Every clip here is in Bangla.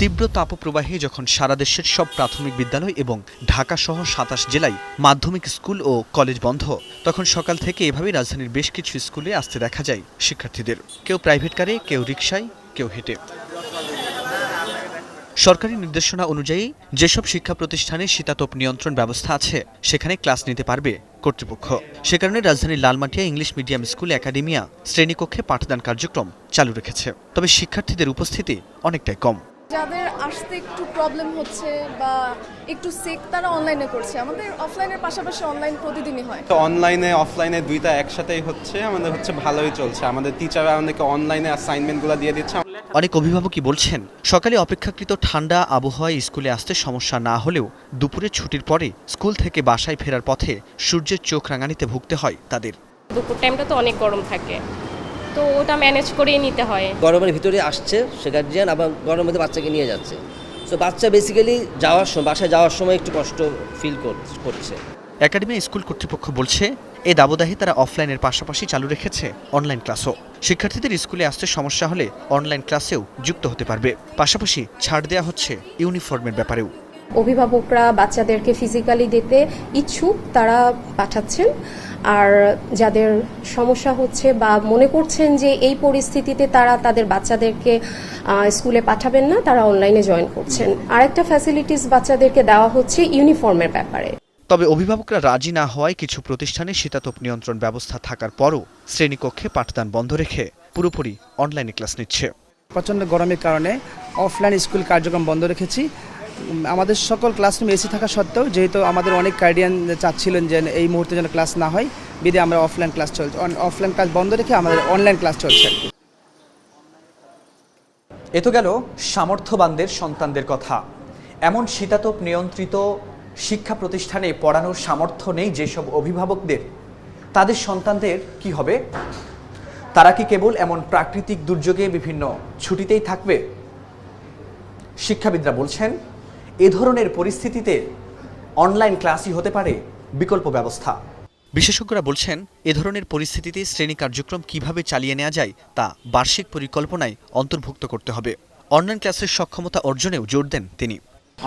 তীব্র তাপপ্রবাহে যখন সারা দেশের সব প্রাথমিক বিদ্যালয় এবং ঢাকা সহ সাতাশ জেলায় মাধ্যমিক স্কুল ও কলেজ বন্ধ, তখন সকাল থেকে এভাবেই রাজধানীর বেশ কিছু স্কুলে আসতে দেখা যায় শিক্ষার্থীদের। কেউ প্রাইভেট কারে, কেউ রিকশায়, কেউ হেঁটে। সরকারি নির্দেশনা অনুযায়ী যেসব শিক্ষা প্রতিষ্ঠানে শীতাতপ নিয়ন্ত্রণ ব্যবস্থা আছে, সেখানে ক্লাস নিতে পারবে কর্তৃপক্ষ। সে কারণে রাজধানীর Lalmatia English medium school academia শ্রেণীকক্ষে পাঠদান কার্যক্রম চালু রেখেছে। তবে শিক্ষার্থীদের উপস্থিতি অনেকটাই কম। যাদের আসতে একটু প্রবলেম হচ্ছে বা একটু সেক তারা অনলাইনে করছে। আমাদের অফলাইনের পাশাপাশি অনলাইন প্রতিদিনই হয়। তো অনলাইনে অফলাইনে দুইটা একসাথেই হচ্ছে আমাদের হচ্ছে ভালোই চলছে। আমাদের টিচাররা আমাদেরকে অনলাইনে অ্যাসাইনমেন্টগুলো দিয়ে দিচ্ছে। অনেক অভিভাবকই বলছেন সকালে অপেক্ষাকৃত ঠান্ডা আবহাওয়ায় স্কুলে আসতে সমস্যা না হলেও দুপুরে ছুটির পরে স্কুল থেকে বাসায় ফেরার পথে সূর্যের চোখ রাঙানিতে ভুগতে হয় তাদের। দুপুর টাইমটা তো অনেক গরম থাকে। তো ওটা ম্যানেজ করেই নিতে হয়। গরমের ভিতরে আসছে সে গার্জিয়ান আবার গরমের মধ্যে বাচ্চাকে নিয়ে যাচ্ছে। তো বাচ্চা বেসিক্যালি যাওয়ার সময় বাসায় যাওয়ার সময় একটু কষ্ট ফিল করছে একাডেমি স্কুল কর্তৃপক্ষ বলছে এ দাবদাহে তারা অফলাইনের পাশাপাশি চালু রেখেছে অনলাইন ক্লাসও শিক্ষার্থীদের স্কুলে আসতে সমস্যা হলে অনলাইন ক্লাসেও যুক্ত হতে পারবে। পাশাপাশি ছাড় দেওয়া হচ্ছে ইউনিফর্মের ব্যাপারেও। অভিভাবকরা বাচ্চাদেরকে ফিজিক্যালি দিতে ইচ্ছুক তারা পাঠাচ্ছেন। আর যাদের সমস্যা হচ্ছে বা মনে করছেন যে এই পরিস্থিতিতে তারা তাদের বাচ্চাদেরকে স্কুলে পাঠাবেন না তারা অনলাইনে জয়েন করছেন। আরেকটা ফ্যাসিলিটিস বাচ্চাদেরকে দেওয়া হচ্ছে ইউনিফর্মের ব্যাপারে। তবে অভিভাবকরা রাজি না হওয়ায় কিছু প্রতিষ্ঠানে শীতাতপ নিয়ন্ত্রণ ব্যবস্থা থাকার পরও শ্রেণীকক্ষে পাঠদান বন্ধ রেখে পুরোপুরি অনলাইনে ক্লাস নিচ্ছে। প্রচণ্ড গরমের কারণে অফলাইন স্কুল কার্যক্রম বন্ধ রেখেছি। আমাদের সকল ক্লাসরুম এসি থাকা সত্ত্বেও, যেহেতু আমাদের অনেক গার্ডিয়ান চাচ্ছিলেন যে এই মুহূর্তে যেন ক্লাস না হয় বিধে আমরা অফলাইন ক্লাস চলছে। অফলাইন ক্লাস বন্ধ রেখে আমাদের অনলাইন ক্লাস চলছে এ তো গেল সামর্থ্যবানদের সন্তানদের কথা। এমন শীতাতপ নিয়ন্ত্রিত শিক্ষা প্রতিষ্ঠানে পড়ানোর সামর্থ্য নেই যেসব অভিভাবকদের। তাদের সন্তানদের কি হবে? তারা কি কেবল এমন প্রাকৃতিক দুর্যোগে বিভিন্ন ছুটিতেই থাকবে? শিক্ষাবিদরা বলছেন এ ধরনের পরিস্থিতিতে অনলাইন ক্লাসই হতে পারে বিকল্প ব্যবস্থা। বিশেষজ্ঞরা বলছেন এ ধরনের পরিস্থিতিতে শ্রেণি কার্যক্রম কীভাবে চালিয়ে নেওয়া যায় তা বার্ষিক পরিকল্পনায় অন্তর্ভুক্ত করতে হবে। অনলাইন ক্লাসের সক্ষমতা অর্জনেও জোর দেন তিনি।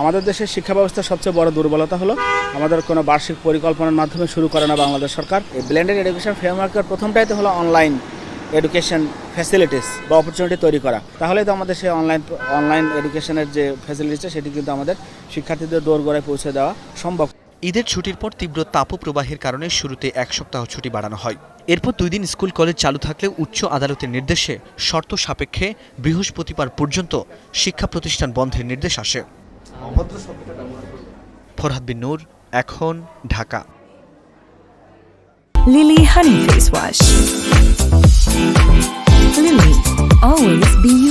আমাদের দেশের শিক্ষা ব্যবস্থার সবচেয়ে বড় দুর্বলতা হলো আমাদের কোনো বার্ষিক পরিকল্পনার মাধ্যমে শুরু করে না বাংলাদেশ সরকার। এই ব্লেন্ডেড এডুকেশন ফ্রেমওয়ার্কের প্রথমটাইতে হলো অনলাইন এডুকেশন ফ্যাসিলিটিস বা অপরচুনিটি তৈরি করা। তাহলে তো আমাদের সেই অনলাইন অনলাইন এডুকেশনের যে ফ্যাসিলিটিসটা সেটি কিন্তু আমাদের শিক্ষার্থীদের দৌড় দোরগোড়ায় পৌঁছে দেওয়া সম্ভব। ঈদের ছুটির পর তীব্র তাপপ্রবাহের কারণে শুরুতে এক সপ্তাহ ছুটি বাড়ানো হয়। এরপর দুই দিন স্কুল কলেজ চালু থাকলেও উচ্চ আদালতের নির্দেশে শর্ত সাপেক্ষে বৃহস্পতিবার পর্যন্ত শিক্ষা প্রতিষ্ঠান বন্ধের নির্দেশ আসে। ফরহাদ বিন নূর এখন Dhaka. Lily Honey Face Wash. Lily, always be you.